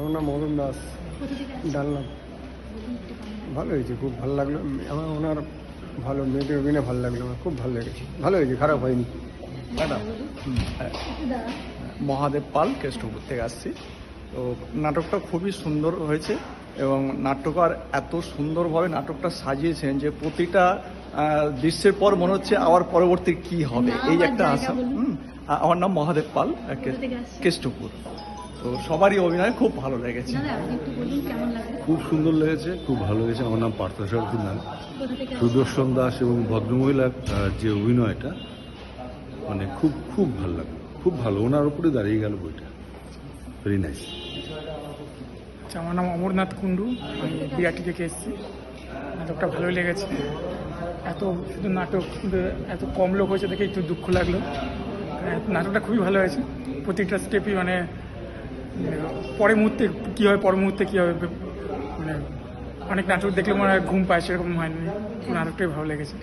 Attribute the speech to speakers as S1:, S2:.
S1: আমার নাম মদন দাস।
S2: বলুন।
S1: ভালো হয়েছে খুব ভালো লাগল। আমার ওনার ভালো মেয়েদের অভিনয় ভালো লাগল আমার খুব ভালো লেগেছে। ভালো হয়েছে খারাপ হয়নি।
S3: ম্যাডাম মহাদেব পাল কেষ্টপুর থেকে আসছি। তো নাটকটা খুবই সুন্দর হয়েছে এবং নাট্যকার এত সুন্দরভাবে নাটকটা সাজিয়েছেন যে প্রতিটা দৃশ্যের পর মনে হচ্ছে আবার পরবর্তী কি হবে। এই একটা আশা। আমার নাম মহাদেব পাল? কেষ্টপুর। তো সবারই অভিনয় খুব ভালো লেগেছে।
S2: দাদা আপনি একটু বলুন কেমন লাগল
S4: খুব সুন্দর লেগেছে খুব ভালো লেগেছে। আমার নাম
S2: পার্থ আসছেন?
S4: সুদর্শন দাস এবং ভদ্রমহিলার যে অভিনয়টা মানে খুব খুব ভালো লাগল। খুব ভালো ওনার উপরে দাঁড়িয়ে গেল বইটা। ভেরি নাইস
S5: আচ্ছা আমার নাম অমরনাথ কুণ্ডু। আমি বিরাটি থেকে এসেছি। নাটকটা ভালোই লেগেছে। এত শুধু নাটক এত কম লোক হয়েছে দেখে একটু দুঃখ লাগল। নাটকটা খুবই ভালো হয়েছে। প্রতিটা স্টেপই মানে পরে পরের মুহূর্তে কী হয় পরের মুহূর্তে কী হবে মানে অনেক নাটক দেখলে মনে হয় ঘুম পায় সেরকম হয়নি। নাটকটাই ভালো লেগেছে.